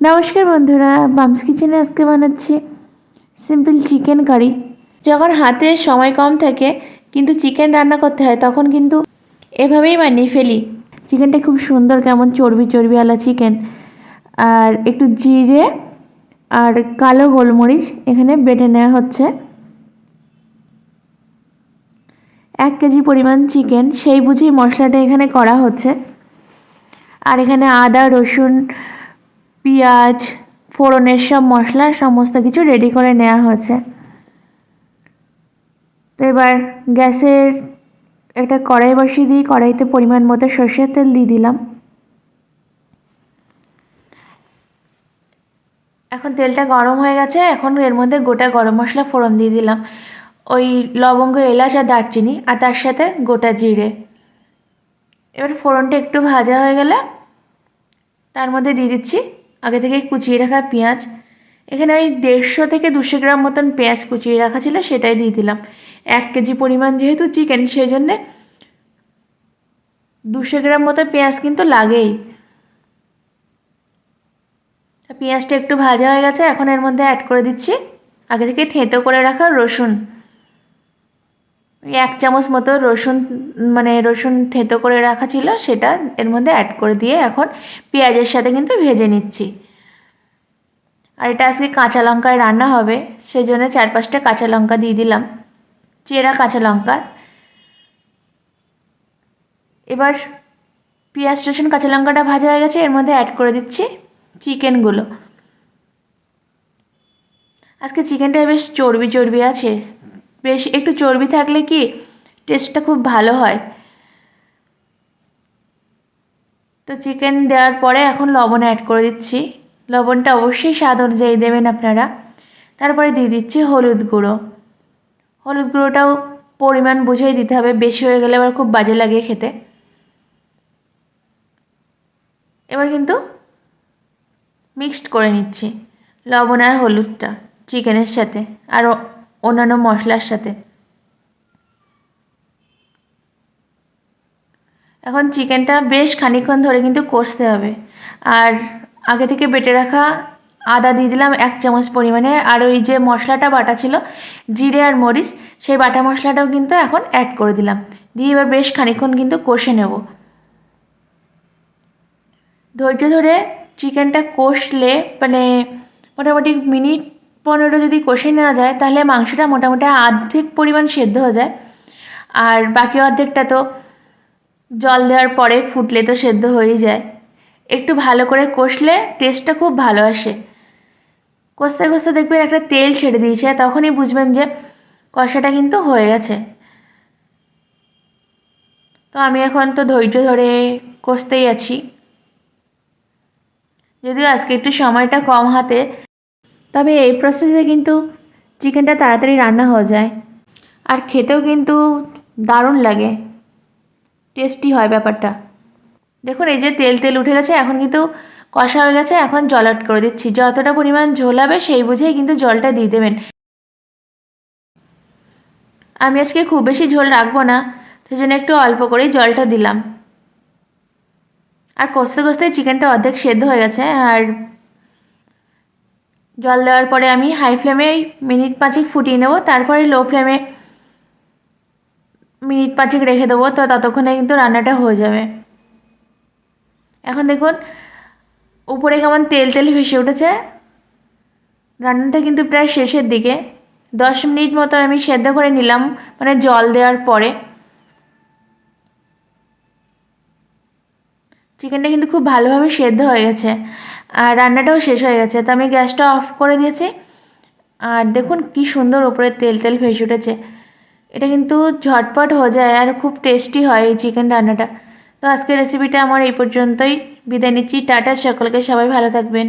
নমস্কার বন্ধুরা, বামস কিচেনে আজকে বানাচ্ছি সিম্পল চিকেন কারি যখন হাতে সময় কম থাকে, কিন্তু চিকেন রান্না করতে হয়, তখন কিন্তু এভাবেই বানিয়ে ফেলি। চিকেনটা খুব সুন্দর, কেমন চর্বি চর্বিওয়ালা চিকেন আর একটু জিরে আর কালো গোলমরিচ এখানে বেটে নেওয়া হচ্ছে। এক কেজি পরিমাণ চিকেন সেই বুঝেই মশলাটা এখানে করা হচ্ছে। আর এখানে আদা, রসুন পেঁয়াজ, ফোড়নের সব মশলা, সমস্ত কিছু রেডি করে নেওয়া হয়েছে। তো এবার গ্যাসের একটা কড়াই বসিয়ে দিই কড়াইতে পরিমাণ মতো সর্ষের তেল দিয়ে দিলাম। এখন তেলটা গরম হয়ে গেছে, এখন এর মধ্যে গোটা গরম মশলা ফোড়ন দিয়ে দিলাম। ওই লবঙ্গ, এলাচ আর দারচিনি, আর তার সাথে গোটা জিরে। এবার ফোড়নটা একটু ভাজা হয়ে গেলে তার মধ্যে দিয়ে দিচ্ছি আগে থেকেই কুচিয়ে রাখা পেঁয়াজ। এখানে ওই দেড়শো থেকে দুশো গ্রাম মতন পেঁয়াজ কুচিয়ে রাখা ছিল, সেটাই দিয়ে দিলাম। এক কেজি পরিমাণ যেহেতু চিকেন সেই জন্যে দুশো গ্রাম মতো পেঁয়াজ কিন্তু লাগেই। পেঁয়াজটা একটু ভাজা হয়ে গেছে, এখন এর মধ্যে অ্যাড করে দিচ্ছি। আগে থেকে থেঁতো করে রাখা রসুন। এক চামচ মতো রসুন মানে রসুন থেঁতো করে রাখা ছিল, সেটা এর মধ্যে অ্যাড করে দিয়ে এখন পেঁয়াজের সাথে কিন্তু ভেজে নিচ্ছি। আর এটা আজকে কাঁচা লঙ্কায় রান্না হবে সেই জন্য চার পাঁচটা কাঁচা লঙ্কা দিয়ে দিলাম, চেরা কাঁচা লঙ্কা। এবার পেঁয়াজ, রসুন, কাঁচা লঙ্কাটা ভাজা হয়ে গেছে, এর মধ্যে অ্যাড করে দিচ্ছি চিকেনগুলো আজকে চিকেনটা বেশ চর্বি চর্বি আছে বেশ, একটু চর্বি থাকলে কি টেস্টটা খুব ভালো হয়? তো চিকেন দেওয়ার পরে এখন লবণ অ্যাড করে দিচ্ছি। লবণটা অবশ্যই স্বাদ অনুযায়ী দেবেন আপনারা। তারপরে দিয়ে দিচ্ছি হলুদ গুঁড়ো। হলুদ গুঁড়োটাও পরিমাণ বুঝেই দিতে হবে, বেশি হয়ে গেলে আবার খুব বাজে লাগে খেতে। এবার কিন্তু মিক্সড করে নিচ্ছি, লবণ আর হলুদটা চিকেনের সাথে। আর অন্যান্য মশলার সাথে। এখন চিকেনটা বেশ খানিক্ষণ ধরে কিন্তু কষতে হবে। আর আগে থেকে বেটে রাখা আদা দিয়ে দিলাম এক চামচ পরিমাণে। আর ওই যে মশলাটা বাটা ছিল, জিরে আর মরিচ, সেই বাটা মশলাটাও কিন্তু এখন অ্যাড করে দিলাম। দিয়ে এবার বেশ খানিক্ষণ কিন্তু কষে নেব। ধৈর্য ধরে চিকেনটা কষলে মানে মোটামুটি মিনিট পনেরো যদি কষে নেওয়া যায়, তাহলে মাংসটা মোটামুটি অর্ধেক পরিমাণ সেদ্ধ হয়ে যায়। আর বাকি অর্ধেকটা তো জল দেওয়ার পরে ফুটলে তো সেদ্ধ হয়েই যায়। একটু ভালো করে কষলে টেস্টটা খুব ভালো আসে। কষতে কষতে দেখবেন একটা তেল ছেড়ে দিয়েছে, তখনই বুঝবেন যে কষাটা কিন্তু হয়ে গেছে। তো আমি এখন তো ধৈর্য ধরে কষতেই আছি। যদিও আজকে একটু সময়টা কম হাতে তবে এই প্রসেসে কিন্তু চিকেনটা তাড়াতাড়ি রান্না হয়ে যায়। আর খেতেও কিন্তু দারুণ লাগে। টেস্টি হয় ব্যাপারটা। দেখুন, এই যে তেল তেল উঠে গেছে, এখন কিন্তু কষা হয়ে গেছে, এখন জল আট করে দিচ্ছি। যতটা পরিমাণ ঝোল হবে, সেই বুঝেই কিন্তু জলটা দিয়ে দেবেন। আমি আজকে খুব বেশি ঝোল রাখব না সেজন্য একটু অল্প করেই জলটা দিলাম। আর কষতে কষতে চিকেনটা অর্ধেক সেদ্ধ হয়ে গেছে, আর জল দেওয়ার পরে আমি হাই ফ্লেমে মিনিট পাঁচেক ফুটিয়ে নেব, তারপরে লো ফ্লেমে মিনিট পাঁচেক রেখে দেবো, তো ততক্ষণে কিন্তু রান্নাটা হয়ে যাবে। এখন দেখুন, উপরে কেমন তেল তেল ভেসে উঠেছে। রান্নাটা কিন্তু প্রায় শেষের দিকে। দশ মিনিট মতো আমি সেদ্ধ করে নিলাম মানে জল দেওয়ার পরে। চিকেনটা কিন্তু খুব ভালোভাবে সেদ্ধ হয়ে গেছে। আর রান্নাটাও শেষ হয়ে গেছে। তো আমি গ্যাসটা অফ করে দিয়েছি। আর দেখুন কি সুন্দর ওপরে তেল তেল ভেসে উঠেছে। এটা কিন্তু ঝটপট হয়ে যায় আর খুব টেস্টি হয় এই চিকেন রান্নাটা। তো আজকের রেসিপিটা আমার এই পর্যন্তই। বিদায় নিচ্ছি। টাটা। সকলকে সবাই ভালো থাকবেন।